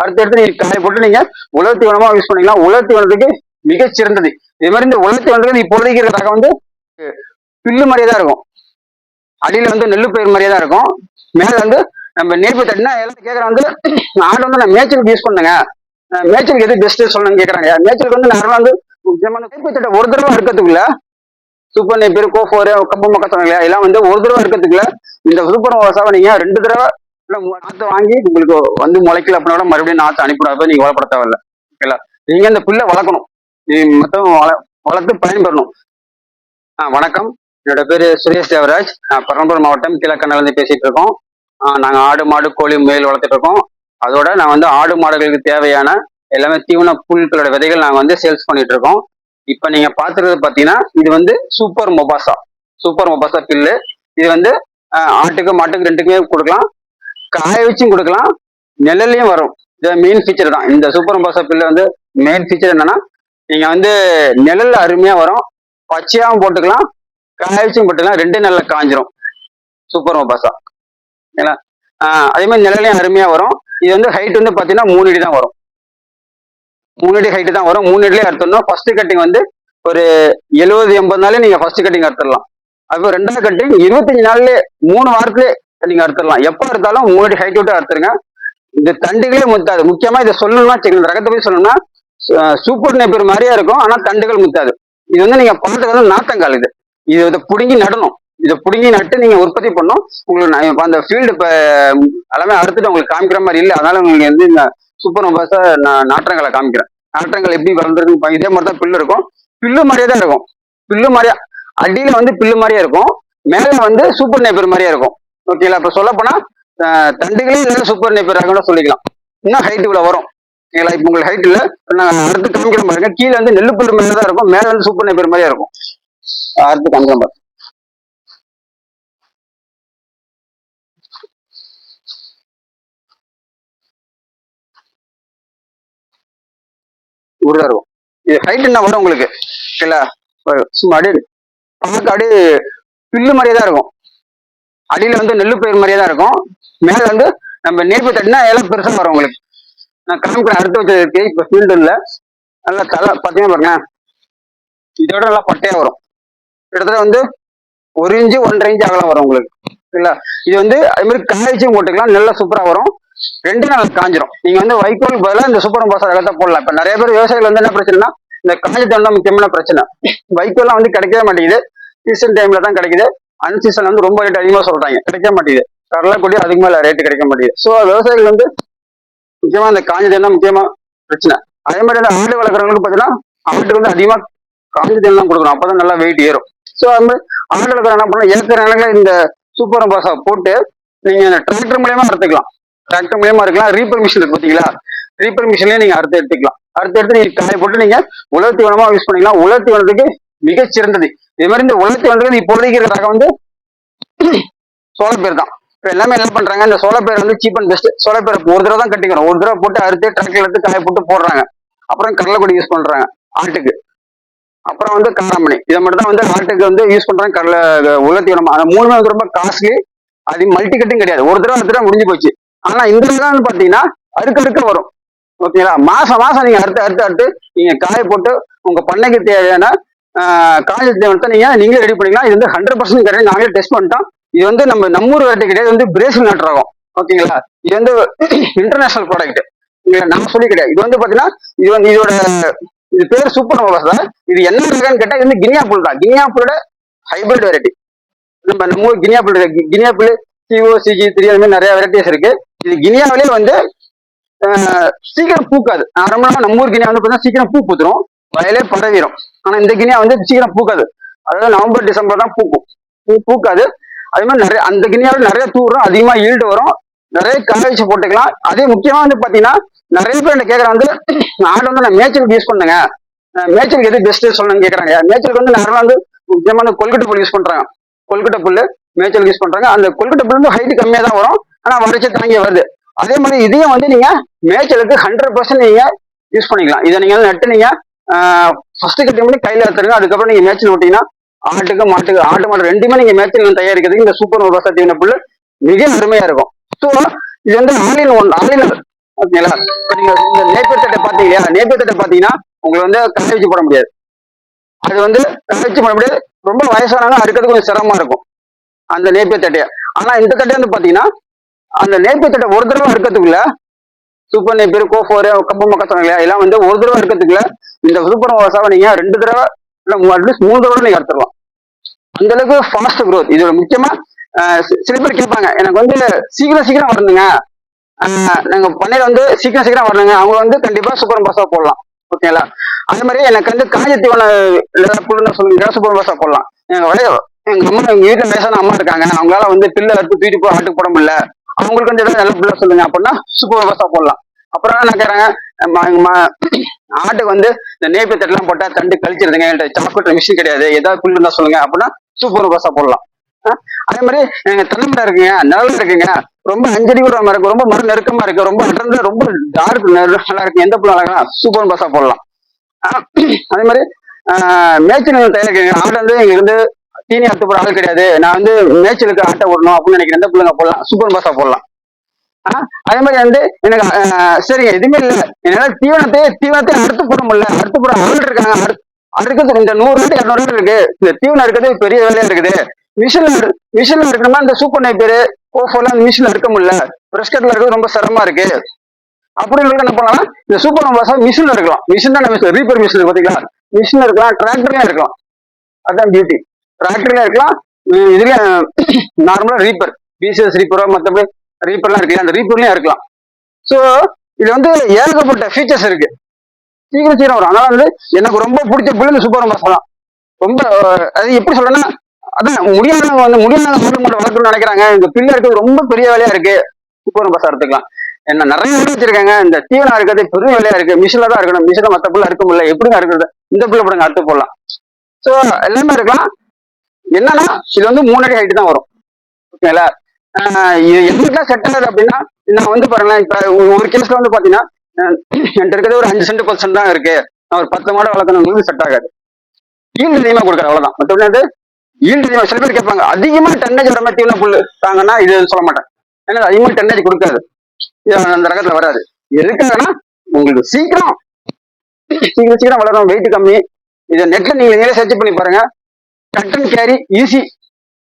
அடுத்தடுத்து நீங்க காய போட்டு நீங்க உலர் தீவனமா யூஸ் பண்ணிக்கலாம். உலர் தீவனத்துக்கு மிகச்சிறந்தது. இது மாதிரி இந்த உலர் தீவனத்துக்கு இப்போதைக்கு இருக்கிற ரகம் வந்து பில்லு மாதிரியே தான் இருக்கும். அடியில வந்து நெல்லு பயிர் மாதிரியே தான் இருக்கும். மேல வந்து நம்ம நெருப்பு தட்டினா எல்லாம் கேட்கற வந்து ஆடு வந்து நான் மேய்ச்சலுக்கு யூஸ் பண்ணுங்க. மேய்ச்சலுக்கு எது பெஸ்ட் சொல்லணும்னு கேட்கறாங்க மேய்ச்சலுக்கு வந்து நார்மலா வந்து முக்கியமான நெருப்பு தட்டை ஒரு தடவை இருக்கிறதுக்குள்ள சூப்பர் நெய்பர் கோஃபோர் கம்பு மக்கள் சொன்னாங்க எல்லாம் வந்து ஒரு தடவை இருக்கிறதுக்குள்ள இந்த சூப்பர் வாசாவை நீங்க ரெண்டு தடவை இல்ல மூணு வாங்கி உங்களுக்கு வந்து முளைக்கல அப்படின்னா கூட மறுபடியும் நாற்று அனுப்பிடாத நீங்க வளப்பட தேவையில்ல. ஓகேங்களா நீங்க அந்த புல்லை வளர்க்கணும். நீ மொத்தம் வள- வளர்த்து பயன்பெறணும். ஆ வணக்கம். என்னோட பேரு சுரேஷ் தேவராஜ். நான் பெரம்பலூர் மாவட்டம் கீழக்கண்ணில இருந்து பேசிட்டு இருக்கோம். நாங்கள் நாங்க ஆடு மாடு கோழி முயல் வளர்த்துட்டு இருக்கோம். அதோட நான் வந்து ஆடு மாடுகளுக்கு தேவையான எல்லாமே தீவன புல்களோட விதைகள் நாங்க வந்து சேல்ஸ் பண்ணிட்டு இருக்கோம். இப்போ நீங்க பாத்துறது பாத்தீங்கன்னா இது வந்து சூப்பர் மொபாசா சூப்பர் மொபாசா பில்லு. இது வந்து ஆட்டுக்கு மாட்டுக்கு ரெண்டுக்குமே கொடுக்கலாம். காய வச்சும் கொடுக்கலாம். நிழல்லையும் வரும். இது மெயின் ஃபீச்சர் தான். இந்த சூப்பர் மொபாசா பில்லு வந்து மெயின் ஃபீச்சர் என்னன்னா நீங்க வந்து நிழல் அருமையா வரும். பச்சையாகவும் போட்டுக்கலாம். காய வச்சும் போட்டுக்கலாம். ரெண்டு நாள்ல காஞ்சிரும். சூப்பர் மொபாசா ஏன்னா அதே மாதிரி நிழலையும் அருமையா வரும். இது வந்து ஹைட் வந்து பாத்தீங்கன்னா மூணு அடி தான் வரும். மூணு அடி ஹைட்டு தான் வரும். மூணு அடிலேயே அறுத்துடணும். ஃபர்ஸ்ட் கட்டிங் வந்து ஒரு எழுபது எண்பது நாளே நீங்க ஃபர்ஸ்ட் கட்டிங் அறுத்துடலாம். அப்போ ரெண்டாவது கட்டிங் இருபத்தஞ்சு நாள்லயே மூணு வாரத்திலே நீங்க அறுத்துடலாம். எப்போ அறுத்தாலும் முன்னாடி ஹைட் விட்டு அறுத்துருங்க இந்த தண்டுகளே முத்தாது. முக்கியமா இதை சொல்லணும்னா சரி, இந்த ரகத்தை போய் சொல்லணும்னா சூப்பர் நெப்பர் மாதிரியா இருக்கும் ஆனா தண்டுகள் முத்தாது. இது வந்து நீங்க பார்த்து வந்து நாத்தங்கால் இது. இது இதை புடுங்கி நடணும். இதை புடுங்கி நட்டு நீங்க உற்பத்தி பண்ணும் உங்களுக்கு நான் அந்த ஃபீல்டு இப்ப எல்லாமே அறுத்துட்டு உங்களுக்கு காமிக்கிற மாதிரி இல்லை. அதனால உங்களுக்கு வந்து இந்த சூப்பர் நம்பர்ஸா நான் நாற்றங்களை காமிக்கிறேன். நாற்றங்கள் எப்படி வளர்ந்துருக்கு இதே மாதிரி தான் பில்லு இருக்கும். பில்லு மாதிரியே தான் இருக்கும். பில்லு மாதிரியா அடியில வந்து பில்லு மாதிரியே இருக்கும். மேல வந்து சூப்பர் நேப்பர் மாதிரியே இருக்கும். ஓகேங்களா இப்ப சொல்ல போனா தண்டுகளே இல்ல சூப்பர் நேப்பர் கூட சொல்லிக்கலாம். இன்னும் ஹைட் இவ்வளவு வரும். ஓகேங்களா இப்ப உங்களுக்கு ஹைட் இல்ல. நான் அடுத்து காமிக்கிறேன் பாருங்க. கீழே வந்து நெல்லு புல்லு மாதிரி தான் இருக்கும். மேல வந்து சூப்பர் நேப்பர் மாதிரியே இருக்கும். அடுத்து காமிக்கிறேன் பாருங்க. இப்படிதான் இருக்கும். இது ஹைட் என்ன வரும் உங்களுக்கு? இல்ல சும்மா அப்படியே பார்க்க அப்படியே பில்லு மாதிரியே தான் இருக்கும். அடியில வந்து நெல்லு பயிர் மாதிரியே தான் இருக்கும். மேல வந்து நம்ம நெருப்பு தட்டினா எல்லாம் பெருசா வரும் உங்களுக்கு. நான் காமிக்கிறேன் அடுத்து வச்சது இருக்கு இப்ப ஃபீல்டு இல்ல நல்லா தலை பார்த்தீங்கன்னா பாருங்க. இதோட நல்லா பட்டையா வரும். கிட்டத்தட்ட வந்து ஒரு இன்ச்சு ஒன்றரை இன்ச்சு அகலம் வரும் உங்களுக்கு. இல்ல இது வந்து அது மாதிரி காய போட்டுக்கலாம். நல்லா சூப்பரா வரும். ரெண்டு நாள் காஞ்சிரும். நீங்க வந்து வைக்கோல் பதிலாக இந்த சூப்பர் பாச ரகத்தை போடலாம். இப்ப நிறைய பேர் விவசாயிகள் வந்து என்ன பிரச்சனைனா இந்த காஞ்சி தண்டம் முக்கியமான பிரச்சனை. வைக்கோல்லாம் வந்து கிடைக்கவே மாட்டேங்குது. சீசன் டைம்ல தான் கிடைக்குது. அன்சீசன் வந்து ரொம்ப ரேட் அதிகமாக சொல்றாங்க. கிடைக்க மாட்டேங்குது. கடலைக்குடி அதுக்கு மேல ரேட்டு கிடைக்க மாட்டேங்குது. ஸோ விவசாயிகள் வந்து முக்கியமா அந்த காஞ்சி தான் முக்கியமா பிரச்சனை. அதே மாதிரி அந்த ஆடு வளர்க்குறவங்களுக்கு பார்த்தீங்கன்னா ஆட்டுக்கு வந்து அதிகமாக காஞ்ச தான் கொடுக்கணும். அப்பதான் நல்லா வெயிட் ஏறும். ஸோ அது மாதிரி ஆடு வளர்க்குற என்ன பண்ணலாம் ஏக்கர் நிலங்களை இந்த சூப்பர் பாசா போட்டு நீங்க டிராக்டர் மூலியமா அறுத்துக்கலாம். டிராக்டர் மூலியமா இருக்கலாம் ரீப்பர் மிஷின் இருக்கு பாத்தீங்களா ரீப்பர் மிஷின்லயே நீங்க அறுத்து எடுத்துக்கலாம். அறுத்து எடுத்து நீங்க காய போட்டு நீங்க உலர் தீவனமா யூஸ் பண்ணிக்கலாம். உலர் தீவனத்துக்கு மிகச்சிறந்தது. இது மாதிரி இந்த உலர் வந்து இப்போதைக்கு இருக்கிற ரகம் வந்து பேர் தான். இப்போ எல்லாமே என்ன பண்றாங்க? இந்த சோளப்பேர் வந்து சீப் அண்ட் பெஸ்ட் சோளப்பேர் ஒரு தடவை தான் கட்டிக்கிறோம். ஒரு தடவை போட்டு அறுத்து ட்ரக்கில் எடுத்து காய போட்டு போடுறாங்க. அப்புறம் கடலைக்கொடி யூஸ் பண்றாங்க. ஆட்டுக்கு. அப்புறம் வந்து காராமணி இதை மட்டும் தான் வந்து ஆட்டுக்கு வந்து யூஸ் பண்றாங்க. கடலை உலர் தீவனம் அந்த மூணுமே வந்து ரொம்ப காஸ்ட்லி அது மல்டி கட்டும் கிடையாது. ஒரு தடவை அடுத்த தடவை முடிஞ்சு போச்சு. ஆனா இந்த தான் பாத்தீங்கன்னா அறுக்க அடுக்க வரும். ஓகேங்களா? மாசம் மாசம் நீங்க அடுத்து அடுத்து அடுத்து நீங்க காய போட்டு உங்க பண்ணைக்கு தேவையான காலேஜ் காய்கறி நீங்க நீங்களே ரெடி பண்ணிக்கலாம். இது வந்து ஹண்ட்ரட் பர்சன்ட் கிடையாது நாங்களே டெஸ்ட் பண்ணிட்டோம். இது வந்து நம்ம நம்ம ஊர் வெரைட்டி கிடையாது. வந்து பிரேசில் நாட்டு ரகம் ஓகேங்களா? இது வந்து இன்டர்நேஷனல் ப்ராடக்ட் நான் சொல்லி கிடையாது. இது வந்து பாத்தீங்கன்னா இது வந்து இதோட இது பேர் சூப்பர் மோபாஸ் தான். இது என்ன ரகம்னு கேட்டா இது வந்து கினியா புல் தான். கினியா புல்லோட ஹைபிரிட் வெரைட்டி நம்ம நம்ம ஊர் கினியா புல் கினியா புல் சிஓ சிஜி த்ரீ அந்த மாதிரி நிறைய வெரைட்டிஸ் இருக்கு. இது கினியாவிலே வந்து சீக்கிரம் பூக்காது. நார்மலாக நம்ம ஊர் கினியா வந்து பார்த்தீங்கன்னா சீக்கிரம் பூ பூத்துரும். வயலே பரவிடும் ஆனா இந்த கினியா வந்து சீக்கிரம் பூக்காது. அதாவது நவம்பர் டிசம்பர் தான் பூக்கும். பூ பூக்காது. அதே மாதிரி நிறைய அந்த கினியாவில் நிறைய தூரம் அதிகமா ஈல்டு வரும். நிறைய காய வச்சு போட்டுக்கலாம். அதே முக்கியமா வந்து பாத்தீங்கன்னா நிறைய பேர் என்ன கேக்குறாங்க வந்து ஆடு வந்து நான் மேய்ச்சலுக்கு யூஸ் பண்ணுங்க. அஹ் மேய்ச்சலுக்கு எது பெஸ்ட் சொல்லணும்னு கேக்குறாங்க. மேய்ச்சலுக்கு வந்து நிறைய வந்து முக்கியமான கொல்கட்டை புல் யூஸ் பண்றாங்க. கொல்கட்டை புல்லு மேய்ச்சலுக்கு யூஸ் பண்றாங்க. அந்த கொல்கட்டை புல் வந்து ஹைட் கம்மியா தான் வரும். ஆனா வறட்சி தாங்கி வருது. அதே மாதிரி இதையும் வந்து நீங்க மேய்ச்சலுக்கு ஹண்ட்ரட் பர்சன்ட் நீங்க யூஸ் பண்ணிக்கலாம். இதை நீங்க நட்டு நீங்க ஃபர்ஸ்ட் கட்டிங் கையில எடுத்துருங்க. அதுக்கப்புறம் நீங்க மேய்ச்சல் விட்டீங்கன்னா ஆட்டுக்கு மாட்டுக்கு ஆட்டு மாட்டு ரெண்டுமே நீங்க மேய்ச்சல் தயாரிக்கிறதுக்கு இந்த சூப்பர் ஓவர் தீவன புல்லு மிக அருமையா இருக்கும். ஸோ இது வந்து ஆன்லைன் ஒன் ஆலின் ஓகேங்களா இப்ப நீங்க இந்த நேப்பியர் தட்டை பாத்தீங்க இல்லையா? நேப்பியர் தட்டை பாத்தீங்கன்னா உங்களுக்கு வந்து கை வச்சு போட முடியாது. அது வந்து கை வச்சு போட முடியாது. ரொம்ப வயசானவங்க அடுக்கிறது கொஞ்சம் சிரமமா இருக்கும். அந்த நேப்பியர் தட்டையை ஆனா இந்த தட்டை வந்து பாத்தீங்கன்னா அந்த நேப்பியர் தட்டை ஒரு தடவை இருக்கிறதுக்குள்ள சூப்பர் நேப்பியர் கோஃபோர் கப்பு மக்கா சொன்னாங்க இல்லையா? எல்லாம் வந்து ஒரு தடவை இருக்கிறதுக்குள்ள இந்த சூப்பர் வாசாவை நீங்க ரெண்டு தடவை இல்ல அட்லீஸ்ட் மூணு தடவை நீங்க எடுத்துடலாம் அந்த அளவுக்கு ஃபாஸ்ட் க்ரோத் இதோட முக்கியமா ஆஹ் சில பேர் கேட்பாங்க எனக்கு வந்து சீக்கிரம் சீக்கிரம் வரணுங்க. நாங்க பண்ணையில வந்து சீக்கிரம் சீக்கிரம் வரணுங்க. அவங்க வந்து கண்டிப்பா சூப்பர் பாஸா போடலாம். ஓகேங்களா அந்த மாதிரி எனக்கு வந்து காஞ்ச தீவன சொல்லுங்க சூப்பர் பாஸா போடலாம். எங்க எங்க அம்மா எங்க வீட்டுல வயசான அம்மா இருக்காங்க. அவங்களால வந்து பில்ல எடுத்து தூக்கிட்டு போய் ஆட்டுக்கு போட முடியல. அவங்களுக்கு வந்து ஏதாவது நல்ல பிள்ளை சொல்லுங்க அப்படின்னா சூப்பர் பாஸா போடலாம். அப்புறம் என்ன கேட்குறாங்க ஆட்டுக்கு வந்து இந்த நேப்பி தட்டெல்லாம் போட்டா தண்டு கழிச்சிருதுங்க என்கிட்ட சாப்பிட்டு மிஷின் கிடையாது. ஏதாவது புல் இருந்தா சொல்லுங்க அப்படின்னா சூப்பர் பாஸா போடலாம். அதே மாதிரி எங்க தென்னை இருக்கீங்க இருக்குங்க நிழல் இருக்குங்க. ரொம்ப அஞ்சடி கூட மரம் இருக்கு ரொம்ப மரம் நெருக்கமா இருக்கு ரொம்ப அடர்ந்து ரொம்ப டார்க் நல்லா இருக்கு. எந்த புல் அழகா சூப்பர் பாஸா போடலாம். அதே மாதிரி மேய்ச்சல் நிலம் ஆடு வந்து எங்க இருந்து தீனி அறுத்து போற ஆள் கிடையாது. நான் வந்து மேய்ச்சலுக்கு ஆட்டை விடணும் அப்படின்னு நினைக்கிறேன். எந்த பிள்ளைங்க போடலாம் சூப்பர் பாஸா போடலாம். அதே மாதிரி வந்து எனக்கு சரிங்க எதுவுமே இல்லை. என்னால தீவனத்தை தீவனத்தை அறுத்து போட முடியல. அறுத்து போட ஆள் இருக்காங்க. அறு- இந்த நூறு ஆண்டு இரநூறு ஆண்டு இருக்கு. இந்த தீவனம் இருக்கிறது பெரிய வேலையா இருக்குது. மிஷின்ல மிஷின்ல இருக்கணுமா இந்த சூப்பர் நைப்பர் கோஃபோலாம் மிஷின்ல இருக்க முடியல. பிரஷ் இருக்கிறது ரொம்ப சிரமமா இருக்கு. அப்படின்னு என்ன பண்ணலாம்? இந்த சூப்பர் பாசா மிஷின்ல இருக்கலாம் மிஷின் தான் நம்ம ரீப்பர் மிஷின் பாத்தீங்களா? மிஷின்ல இருக்கலாம் டிராக்டர்லயும் இருக்கலாம் அதான் பியூட்டி டிராக்டர்லயும் இருக்கலாம் இதுலயும் நார்மலா ரீப்பர் பிசிஎஸ் ரீப்பரோ மற்றபடி ரீப்பர்லாம் இருக்கு. அந்த ரீப்பர்லயும் இருக்கலாம். ஸோ இது வந்து ஏகப்பட்ட ஃபீச்சர்ஸ் இருக்கு. சீக்கிரம் சீக்கிரம் வரும். அதனால வந்து எனக்கு ரொம்ப பிடிச்ச பிள்ளைங்க சூப்பர் பாஸ் தான். ரொம்ப அது எப்படி சொல்றேன்னா அதான் முடியாதவங்க வந்து முடியாத மட்டும் மட்டும் வளர்க்கணும்னு நினைக்கிறாங்க. இந்த பிள்ளை இருக்கிறது ரொம்ப பெரிய வேலையா இருக்கு. சூப்பர் பாஸ் எடுத்துக்கலாம். என்ன நிறைய பேர் வச்சிருக்காங்க. இந்த தீவனம் இருக்கிறது பெரிய வேலையா இருக்கு. மிஷினில் தான் இருக்கணும். மிஷின்ல மத்த பிள்ளை இருக்க முடியல. எப்படிங்க இருக்கிறது இந்த பிள்ளை படங்க அடுத்து போடலாம். ஸோ எல்லாமே இருக்கலாம். என்னன்னா இது வந்து மூணு அடி தான் வரும். ஓகேங்களா ஆஹ் எங்களுக்குலாம் செட் ஆகுது அப்படின்னா நான் வந்து பாருங்களேன் இப்ப ஒரு- கேஸ்ல வந்து பாத்தீங்கன்னா என்கிட்ட இருக்கிறது ஒரு அஞ்சு சென்ட் பத்து சென்ட் தான் இருக்கு. நான் ஒரு பத்து மாடு வளர்க்கணுங்களுக்கு செட் ஆகாது. ஈல்டு அதிகமா கொடுக்குறேன் அவ்வளவுதான். மற்றபடி வந்து ஈல்டு அதிகமா சில பேர் கேட்பாங்க அதிகமா டன்னேஜ் வர மாதிரி தீவன புல் தாங்கன்னா இது சொல்ல மாட்டேன். ஏன்னா அதிகமா டன்னேஜ் கொடுக்காது. இது அந்த ரகத்துல வராது. இருக்காங்கன்னா உங்களுக்கு சீக்கிரம் சீக்கிரம் சீக்கிரம் வளரும் வெயிட் கம்மி. இதை நெட்ல நீங்க நீங்களே சர்ச் பண்ணி பாருங்க. கட் அண்ட் கேரி ஈஸி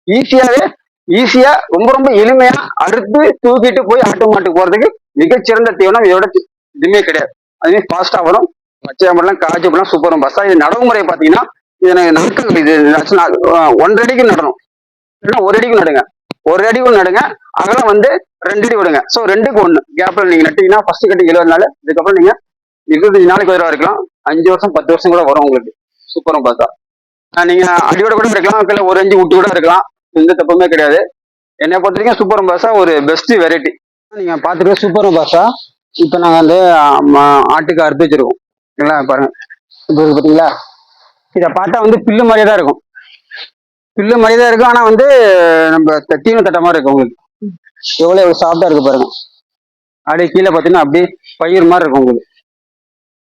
ஈஸியாவே ஈஸியா ரொம்ப ரொம்ப எளிமையா அறுத்து தூக்கிட்டு போய் ஆட்டு மாட்டுக்கு போறதுக்கு மிகச்சிறந்த தீவனம் இதோட இதுவுமே கிடையாது. அதுவே ஃபாஸ்டா வரும். பச்சையாம்பரம் காய்ச்சி பழம் சூப்பரும் பஸ்ஸா இது நடவுமுறை பாத்தீங்கன்னா இது எனக்கு நாட்கள் இது ஒன்றரை அடிக்கு நடணும். இல்லைன்னா ஒரு அடிக்கு நடுங்க. ஒரு அடிக்கு நடுங்க அகலம் வந்து ரெண்டு அடி விடுங்க. ஸோ ரெண்டுக்கு ஒண்ணு. கேப்ல நீங்க நட்டீங்கன்னா ஃபர்ஸ்ட் கட்டி இருபது நாள் இதுக்கப்புறம் நீங்க இருபத்தஞ்சு நாளைக்கு ஒரு இருக்கலாம். அஞ்சு வருஷம் பத்து வருஷம் கூட வரும் உங்களுக்கு. சூப்பரும் பார்த்தா. நீங்க அடியோட கூட இருக்கலாம் இல்ல ஒரு அஞ்சு விட்டு கூட இருக்கலாம். எந்த தப்புமே கிடையாது. என்னை பொறுத்த வரைக்கும் சூப்பர் பாஸா ஒரு பெஸ்ட் வெரைட்டி நீங்க பாத்துட்டு சூப்பர் பாஸா இப்போ நாங்க வந்து ஆட்டுக்கு அறுத்து வச்சிருக்கோம். இல்லைங்களா பாருங்க. இப்போ பாத்தீங்களா? இதை பார்த்தா வந்து பில்லு மாதிரியே தான் இருக்கும். பில்லு மாதிரியே தான் இருக்கும். ஆனா வந்து நம்ம த- தீவன தட்ட மாதிரி இருக்கும் உங்களுக்கு. எவ்வளவு எவ்வளவு சாஃப்டா இருக்கு பாருங்க. அப்படியே கீழே பார்த்தீங்கன்னா அப்படியே பயிர் மாதிரி இருக்கும் உங்களுக்கு.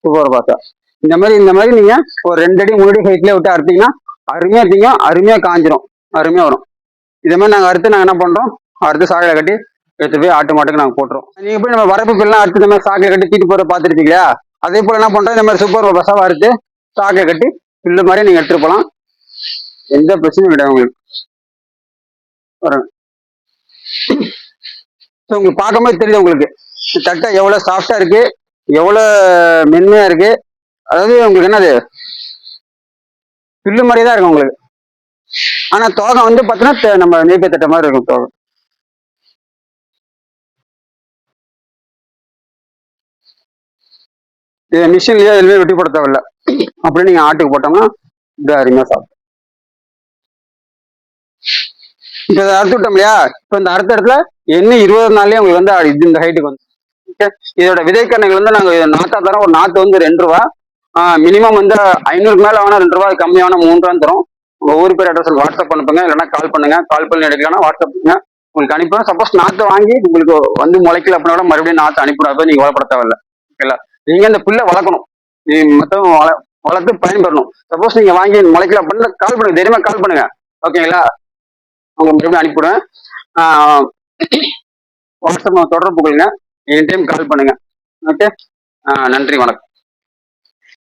சூப்பர் பாஸா இந்த மாதிரி இந்த மாதிரி நீங்க ஒரு ரெண்டு அடி மூணு அடி ஹைட்ல விட்டு அறுத்தீங்கன்னா அருமையா இருந்தீங்க அருமையா காஞ்சிரும். அருமையா வரும். இதே மாதிரி நாங்கள் அறுத்து நாங்கள் என்ன பண்ணுறோம் அறுத்து சாக்கடை கட்டி எடுத்து போய் ஆட்டு மாட்டுக்கு நாங்கள் போட்டுறோம். நீங்கள் போய் நம்ம வரப்பு பில்லாம் அறுத்து இந்த மாதிரி சாக்கையில கட்டி தீட்டு போகிற பார்த்துருப்பீங்களா அதே போல் என்ன பண்ணுறோம் இந்த மாதிரி சூப்பர் பஸ்ஸாக அறுத்து சாக்கையில கட்டி பில்லு மாதிரி நீங்கள் எடுத்துட்டு போகலாம். எந்த பிரச்சனையும் கிடையாது உங்களுக்கு. வரேன். ஸோ உங்களுக்கு பார்க்கும்போது தெரியுது உங்களுக்கு. தட்டை எவ்வளோ சாஃப்டாக இருக்கு எவ்வளோ மென்மையாக இருக்கு. அதாவது உங்களுக்கு என்னது? பில்லு மாதிரியே தான் இருக்கும் உங்களுக்கு. ஆனா தோகை வந்து பாத்தீங்கன்னா நம்ம நீப்பை தட்ட மாதிரி இருக்கும் தோகை. இது மிஷின்லயே எதுவுமே வெட்டி போட தேவையில்ல. அப்படியே நீங்க ஆட்டுக்கு போட்டோம்னா இது அருமையா சாப்பிடும். இப்ப இதை அறுத்து விட்டோம் இல்லையா? இப்ப இந்த அறுத்த இடத்துல என்ன இருபது நாள்லயே உங்களுக்கு வந்து இது இந்த ஹைட்டுக்கு வந்து. இதோட விதைக்கண்ணைகள் வந்து நாங்க நாத்தா தரோம். ஒரு நாத்து வந்து ரெண்டு ரூபா. மினிமம் வந்து ஐநூறுக்கு மேல வேணா ரெண்டு ரூபா கம்மியான மூணு ரூபா தரும். உங்க ஊர் பேர் அட்ரஸ் வாட்ஸ்அப் அனுப்புங்க. இல்லைன்னா கால் பண்ணுங்க. கால் பண்ணி எடுக்கலன்னா வாட்ஸ்அப் பண்ணுங்க. உங்களுக்கு அனுப்புறோம் சப்போஸ் நாற்று வாங்கி உங்களுக்கு வந்து முளைக்கல அப்படின்னா கூட மறுபடியும் நாத்து அனுப்பிடாத நீங்க வளப்பட தேவையில்லை. ஓகேங்களா நீங்க அந்த புல்லை வளர்க்கணும். நீ மொத்தம் வள வளர்த்து பயன்பெறணும். சப்போஸ் நீங்க வாங்கி முளைக்கல அப்படின்னா கால் பண்ணுங்க. தைரியமா கால் பண்ணுங்க. ஓகேங்களா அவங்க மறுபடியும் அனுப்பிவிடுவேன் வாட்ஸ்அப் தொடர்பு கொள்ளுங்க. எனி டைம் கால் பண்ணுங்க. ஓகே நன்றி. வணக்கம்.